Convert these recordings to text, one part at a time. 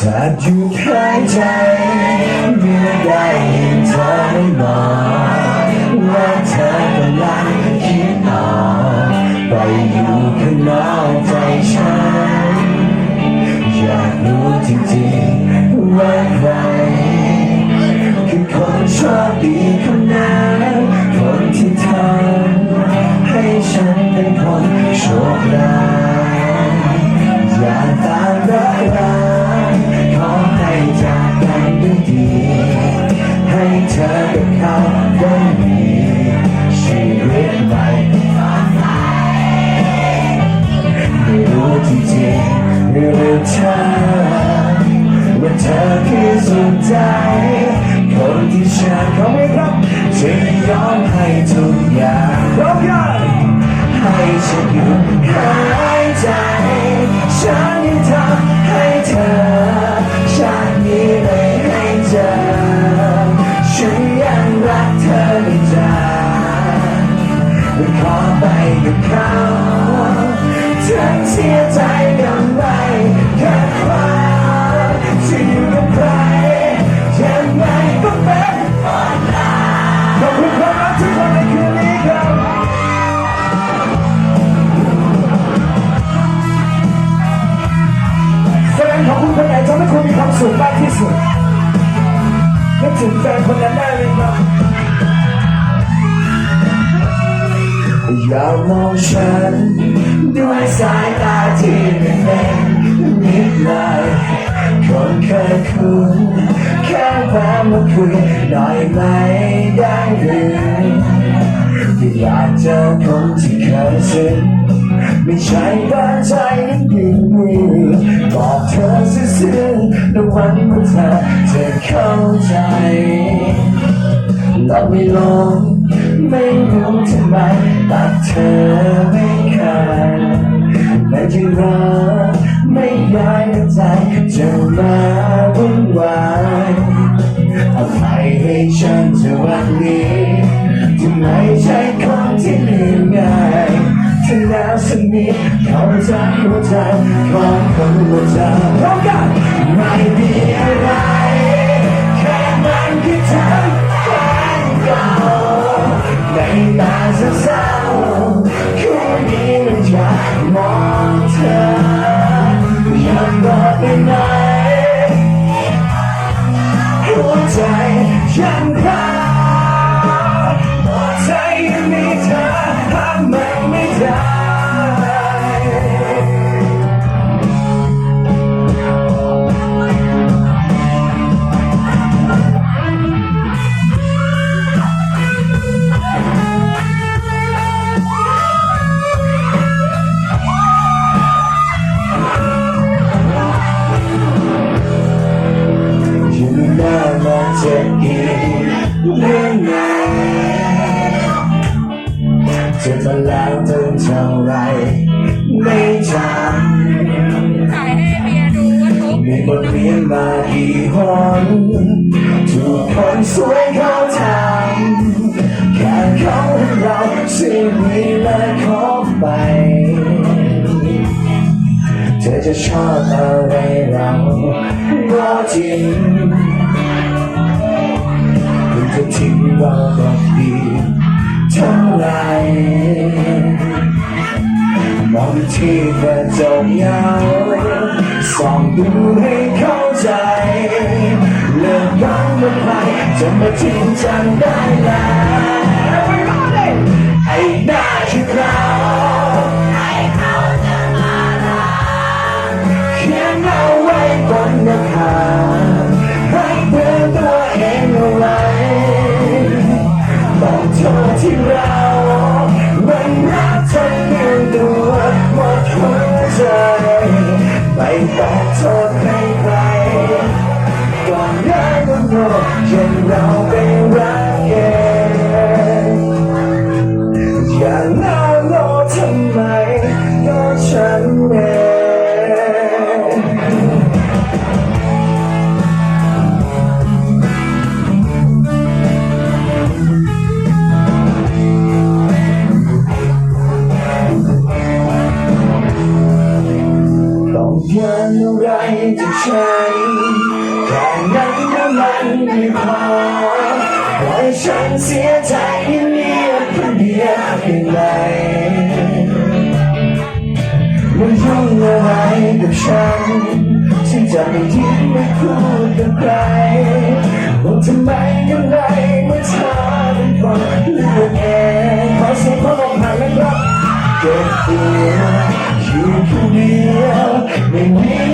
แทบหยุดหายใจเมื่อได้เห็นเธอไม่มองว่าเธอกำลังคิดออกไปอยู่ ใจ คนที่ฉันเขาไม่รับจะยอมให้ทุกอย่าง สุขมากที่สุดนึกถึงแฟนคนนั้นได้ไหมครับอย่ามองฉันด้วยสายตาที่ไม่เป็นนิดเลยคนเคยคุ้นแค่แวะมาคุยหน่อยไหมได้หรืออยากเจอคนที่เคยซึ้ง ไม่ใช่บ้านใจนั้นยืนมือบอกเธอซื่อๆแล้ววันว่าเธอจะเข้าใจเราไม่ลง นิดเข้าใจหัวใจของคนหัวใจพร้องกันไม่ดี จะอีกเรื่องไงจะมาแล้วตั้งเท่าไรไม่จำถ่ายให้เมียดูว่าทุกมีบทเรียนมากี่หนทุกคนสวยเขาทำแค่เขาให้เราสิ่งนี้และขอไปเธอจะชอบอะไรเราก็จริง ที่เราบอกดีเท่าไรมองที่กระจกเงาส่องดูให้เข้าใจ เลิกยั้งเมื่อไหร่จะมาจริงจังได้ โทษให้ใครก่อนได้ก็โง่ยังเราเป็น งการเอาไรจะใช้แค่นั้นก็มันไม่พอปล่อยฉันเสียใจเงียบคนเดียวเพียงไรมันยุ่งอะไรกับฉันที่จะไม่ยิ้มไม่พูดกับใครว่าทำไมยังไงเมื่อเธอเป็นคนเลือกเองขอเสียงคนอกหักนะครับเก็บตัวอยู่คนเดี ย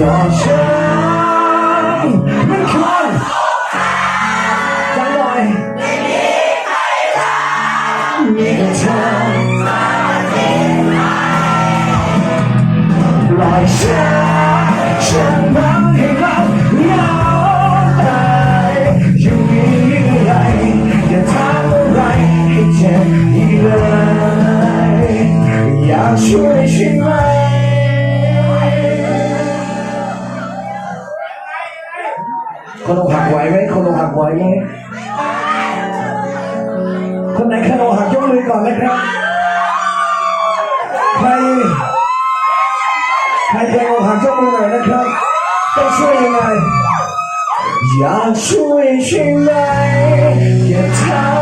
ยอมฉันมันคนจังหน่อยมีเธอปล่อยฉันฉันบังให้เราเหงาตายอยู่นี่ไรอย่าทำอะไรให้เจ็บอีกเลยอยากช่วยใช่ไหม ไหวไหมคนอกหักไหวไหมคนไหนคนอกหักยกมือก่อนนะครับ ใคร ใครเคยอกหักยกมือหน่อยนะครับต้องช่วยยังไงอยากช่วยใช่ไหมอย่าทำ